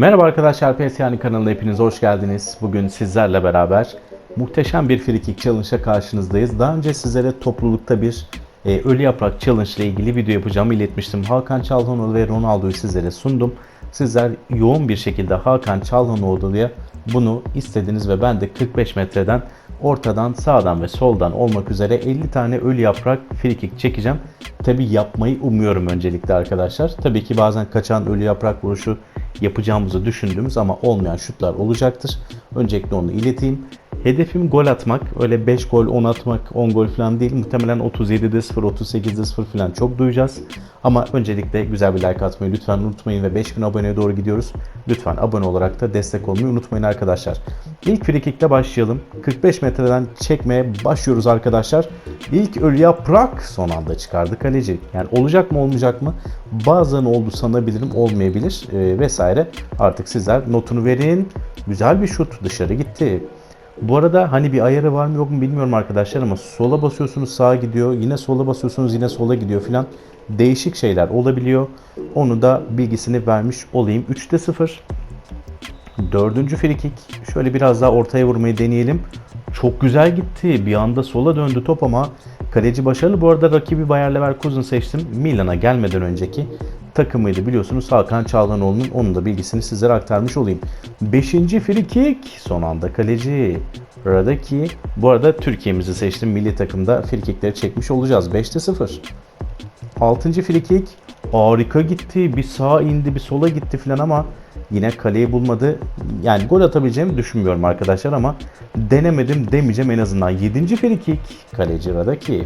Merhaba arkadaşlar PS kanalına hepiniz hoş geldiniz. Bugün sizlerle beraber muhteşem bir free kick challenge'a karşınızdayız. Daha önce sizlere toplulukta bir e, ölü yaprak challenge ile ilgili video yapacağımı iletmiştim. Hakan Çalhanoğlu ve Ronaldo'yu sizlere sundum. Sizler yoğun bir şekilde Hakan Çalhanoğlu'ya bunu istediniz ve ben de 45 metreden ortadan sağdan ve soldan olmak üzere 50 tane ölü yaprak free çekeceğim. Tabi yapmayı umuyorum öncelikle arkadaşlar. Tabii ki bazen kaçan ölü yaprak vuruşu yapacağımızı düşündüğümüz ama olmayan şutlar olacaktır. Öncelikle onu ileteyim. Hedefim gol atmak. Öyle 5 gol, 10 atmak, 10 gol falan değil. Muhtemelen 37'de 0, 38'de 0 falan çok duyacağız. Ama öncelikle güzel bir like atmayı lütfen unutmayın ve 5000 aboneye doğru gidiyoruz. Lütfen abone olarak da destek olmayı unutmayın arkadaşlar. İlk free kick'le başlayalım. 45 metreden çekmeye başlıyoruz arkadaşlar. İlk ölü yaprak son anda çıkardı kaleci. Yani olacak mı olmayacak mı? Bazen oldu sanabilirim olmayabilir ee, vesaire. Artık sizler notunu verin. Güzel bir şut dışarı gitti. Bu arada hani bir ayarı var mı yok mu bilmiyorum arkadaşlar ama sola basıyorsunuz sağa gidiyor. Yine sola basıyorsunuz yine sola gidiyor filan. Değişik şeyler olabiliyor. Onu da bilgisini vermiş olayım. 3'te 0. Dördüncü free kick. Şöyle biraz daha ortaya vurmayı deneyelim. Çok güzel gitti. Bir anda sola döndü top ama kaleci başarılı. Bu arada rakibi Bayer Leverkusen seçtim. Milan'a gelmeden önceki takımıydı biliyorsunuz Hakan Çağlanoğlu'nun onun da bilgisini sizlere aktarmış olayım. Beşinci free kick son anda kaleci Radaki. Bu arada Türkiye'mizi seçtim. Milli takımda free kickleri çekmiş olacağız. 5'te 0. Altıncı free kick harika gitti. Bir sağa indi bir sola gitti falan ama yine kaleyi bulmadı. Yani gol atabileceğimi düşünmüyorum arkadaşlar ama denemedim demeyeceğim en azından. Yedinci free kick kaleci Radaki.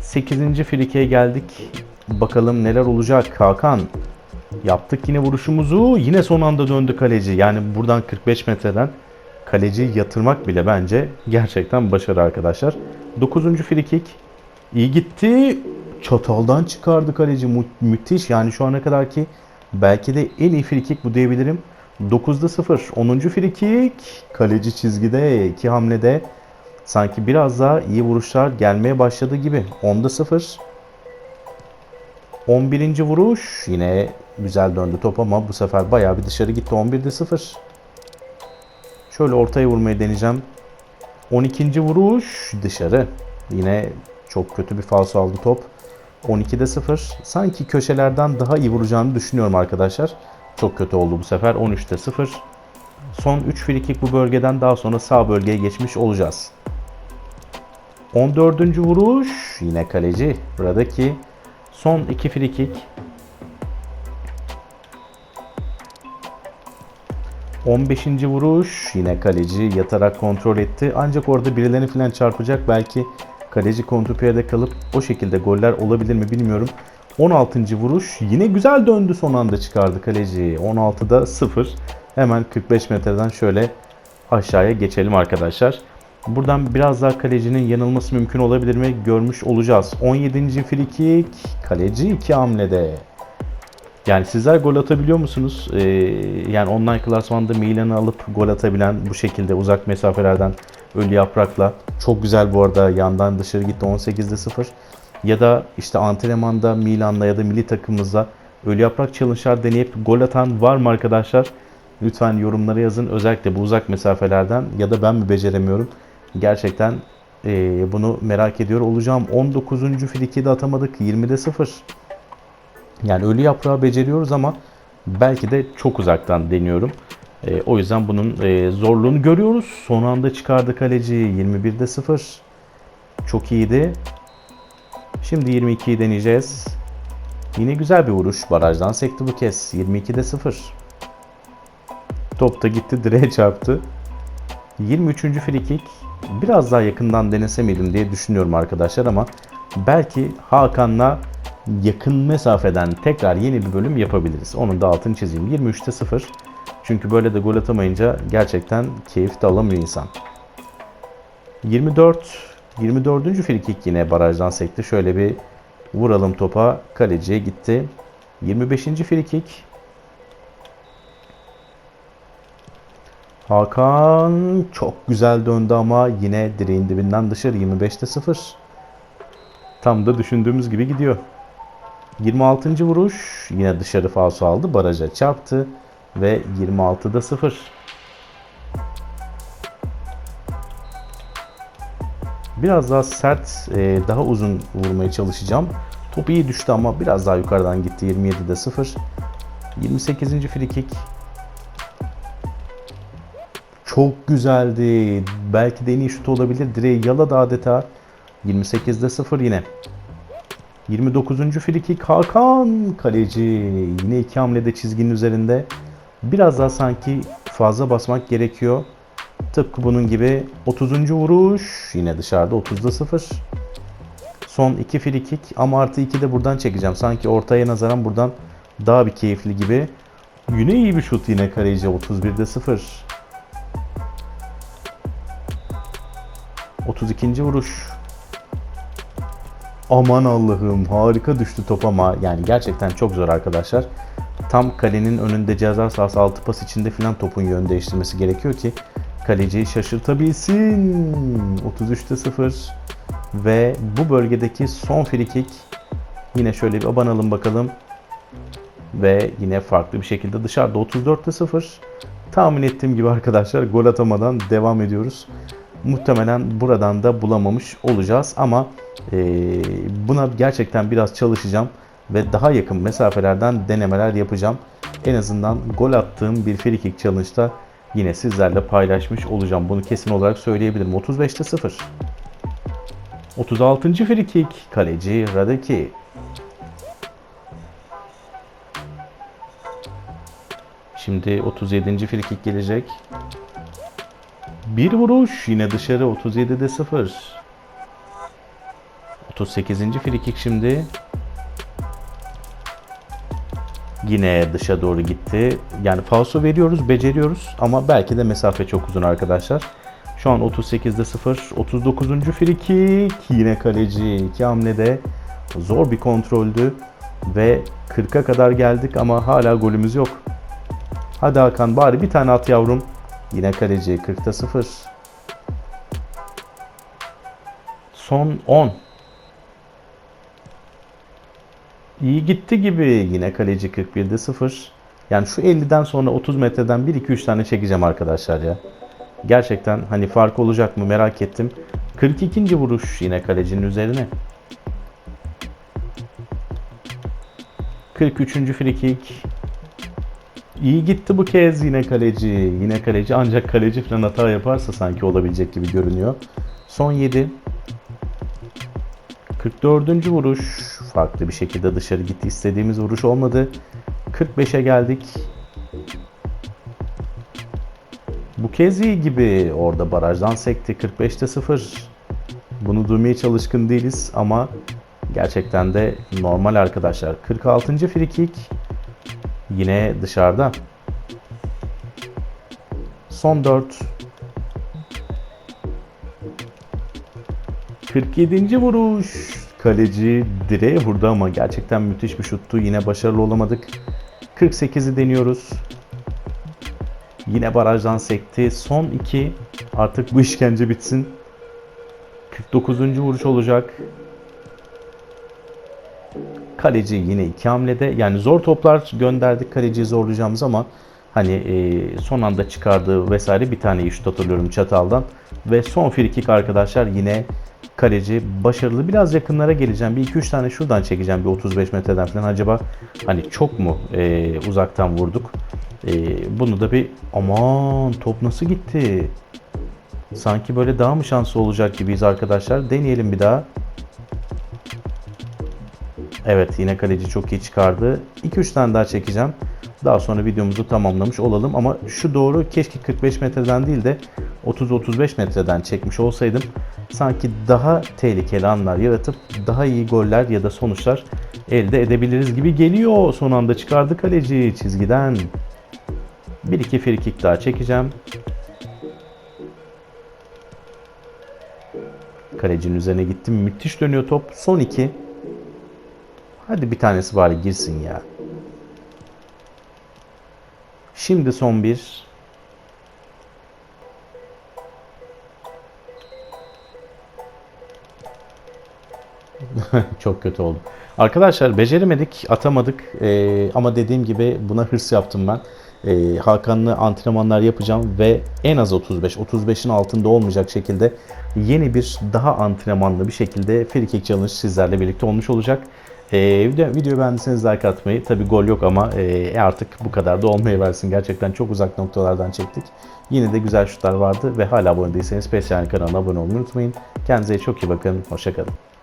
8. frike'e geldik. Bakalım neler olacak Hakan. Yaptık yine vuruşumuzu. Yine son anda döndü kaleci. Yani buradan 45 metreden kaleci yatırmak bile bence gerçekten başarı arkadaşlar. 9. frikik. İyi gitti. Çataldan çıkardı kaleci. Mü- müthiş. Yani şu ana kadar ki belki de en iyi frikik bu diyebilirim. 9'da 0. 10. frikik. Kaleci çizgide. iki hamlede sanki biraz daha iyi vuruşlar gelmeye başladı gibi. 10'da 0. 11. vuruş yine güzel döndü top ama bu sefer bayağı bir dışarı gitti. 11'de 0. Şöyle ortaya vurmayı deneyeceğim. 12. vuruş dışarı. Yine çok kötü bir falso aldı top. 12'de 0. Sanki köşelerden daha iyi vuracağını düşünüyorum arkadaşlar. Çok kötü oldu bu sefer. 13'te 0. Son 3 frikik bu bölgeden daha sonra sağ bölgeye geçmiş olacağız. 14. vuruş yine kaleci. Buradaki son 2 frikik. 15. vuruş yine kaleci yatarak kontrol etti. Ancak orada birilerini falan çarpacak. Belki kaleci kontrpiyede kalıp o şekilde goller olabilir mi bilmiyorum. 16. vuruş yine güzel döndü son anda çıkardı kaleci. 16'da 0. Hemen 45 metreden şöyle aşağıya geçelim arkadaşlar. Buradan biraz daha kalecinin yanılması mümkün olabilir mi görmüş olacağız. 17. frikik kaleci 2 hamlede. Yani sizler gol atabiliyor musunuz? Ee, yani online klasmanda Milan'ı alıp gol atabilen bu şekilde uzak mesafelerden ölü yaprakla. Çok güzel bu arada yandan dışarı gitti 18'de 0. Ya da işte antrenmanda Milan'la ya da milli takımımızda ölü yaprak challenge'lar deneyip gol atan var mı arkadaşlar? Lütfen yorumlara yazın. Özellikle bu uzak mesafelerden ya da ben mi beceremiyorum? Gerçekten e, bunu merak ediyor olacağım. 19. friki de atamadık. 20'de 0. Yani ölü yaprağı beceriyoruz ama belki de çok uzaktan deniyorum. E, o yüzden bunun e, zorluğunu görüyoruz. Son anda çıkardı kaleci 21'de 0. Çok iyiydi. Şimdi 22'yi deneyeceğiz. Yine güzel bir vuruş. Barajdan sekti bu kez. 22'de 0. Top da gitti direğe çarptı. 23. frikik. Biraz daha yakından denese miydim diye düşünüyorum arkadaşlar ama belki Hakan'la yakın mesafeden tekrar yeni bir bölüm yapabiliriz. Onun da altını çizeyim. 23'te 0. Çünkü böyle de gol atamayınca gerçekten keyif de alamıyor insan. 24 24. frikik yine barajdan sekti. Şöyle bir vuralım topa. Kaleciye gitti. 25. frikik. Hakan çok güzel döndü ama yine direğin dibinden dışarı 25'te 0. Tam da düşündüğümüz gibi gidiyor. 26. vuruş yine dışarı falso aldı. Baraja çarptı ve 26'da 0. Biraz daha sert, e, daha uzun vurmaya çalışacağım. Top iyi düştü ama biraz daha yukarıdan gitti. 27'de 0. 28. frikik. Çok güzeldi. Belki de en iyi şut olabilir. Direği yaladı adeta. 28'de 0 yine. 29. frikik Hakan kaleci. Yine iki hamlede çizginin üzerinde. Biraz daha sanki fazla basmak gerekiyor. Tıpkı bunun gibi 30. vuruş yine dışarıda 30'da 0. Son 2 frikik ama artı 2 de buradan çekeceğim. Sanki ortaya nazaran buradan daha bir keyifli gibi. Yine iyi bir şut yine kaleci 31'de 0. 32. vuruş. Aman Allah'ım harika düştü top ama yani gerçekten çok zor arkadaşlar. Tam kalenin önünde ceza sahası altı pas içinde filan topun yön değiştirmesi gerekiyor ki kaleciyi şaşırtabilsin. 33'te 0 ve bu bölgedeki son frikik yine şöyle bir abanalım bakalım. Ve yine farklı bir şekilde dışarıda 34'te 0. Tahmin ettiğim gibi arkadaşlar gol atamadan devam ediyoruz. Muhtemelen buradan da bulamamış olacağız ama e, buna gerçekten biraz çalışacağım ve daha yakın mesafelerden denemeler yapacağım. En azından gol attığım bir free kick challenge'da yine sizlerle paylaşmış olacağım. Bunu kesin olarak söyleyebilirim. 35'te 0. 36. free kick kaleci Radeki. Şimdi 37. free kick gelecek. Bir vuruş yine dışarı 37'de 0. 38. free kick şimdi. Yine dışa doğru gitti. Yani falso veriyoruz, beceriyoruz ama belki de mesafe çok uzun arkadaşlar. Şu an 38'de 0. 39. free kick. Yine kaleci. iki hamlede zor bir kontroldü. Ve 40'a kadar geldik ama hala golümüz yok. Hadi Hakan bari bir tane at yavrum. Yine kaleci 40'ta 0. Son 10. İyi gitti gibi. Yine kaleci 41'de 0. Yani şu 50'den sonra 30 metreden 1-2-3 tane çekeceğim arkadaşlar ya. Gerçekten hani fark olacak mı merak ettim. 42. vuruş yine kalecinin üzerine. 43. free kick. İyi gitti bu kez yine kaleci. Yine kaleci ancak kaleci falan hata yaparsa sanki olabilecek gibi görünüyor. Son 7. 44. vuruş. Farklı bir şekilde dışarı gitti. İstediğimiz vuruş olmadı. 45'e geldik. Bu kez iyi gibi. Orada barajdan sekti. 45'te 0. Bunu duymaya çalışkın değiliz ama gerçekten de normal arkadaşlar. 46. free kick. Yine dışarıda. Son 4. 47. vuruş. Kaleci direğe vurdu ama gerçekten müthiş bir şuttu. Yine başarılı olamadık. 48'i deniyoruz. Yine barajdan sekti. Son 2. Artık bu işkence bitsin. 49. vuruş olacak. Kaleci yine iki hamlede. Yani zor toplar gönderdik kaleciyi zorlayacağımız ama hani e, son anda çıkardığı vesaire bir tane şut hatırlıyorum çataldan. Ve son frikik arkadaşlar yine kaleci başarılı. Biraz yakınlara geleceğim. Bir 2-3 tane şuradan çekeceğim bir 35 metreden falan. Acaba hani çok mu e, uzaktan vurduk? E, bunu da bir aman top nasıl gitti? Sanki böyle daha mı şanslı olacak gibiyiz arkadaşlar. Deneyelim bir daha. Evet yine kaleci çok iyi çıkardı. 2-3 tane daha çekeceğim. Daha sonra videomuzu tamamlamış olalım ama şu doğru keşke 45 metreden değil de 30-35 metreden çekmiş olsaydım sanki daha tehlikeli anlar yaratıp daha iyi goller ya da sonuçlar elde edebiliriz gibi geliyor. Son anda çıkardı kaleci çizgiden. 1-2 frikik daha çekeceğim. Kalecinin üzerine gittim. Müthiş dönüyor top. Son 2. Hadi bir tanesi bari girsin ya. Şimdi son bir. Çok kötü oldu. Arkadaşlar beceremedik, atamadık Ee, ama dediğim gibi buna hırs yaptım ben. Ee, Hakan'la antrenmanlar yapacağım ve en az 35, 35'in altında olmayacak şekilde yeni bir daha antrenmanlı bir şekilde Free Kick Challenge sizlerle birlikte olmuş olacak. Ee, video, videoyu beğendiyseniz like atmayı, tabi gol yok ama e, artık bu kadar da olmayı versin. Gerçekten çok uzak noktalardan çektik. Yine de güzel şutlar vardı ve hala abone değilseniz PES Yani kanalına abone olmayı unutmayın. Kendinize çok iyi bakın, hoşçakalın.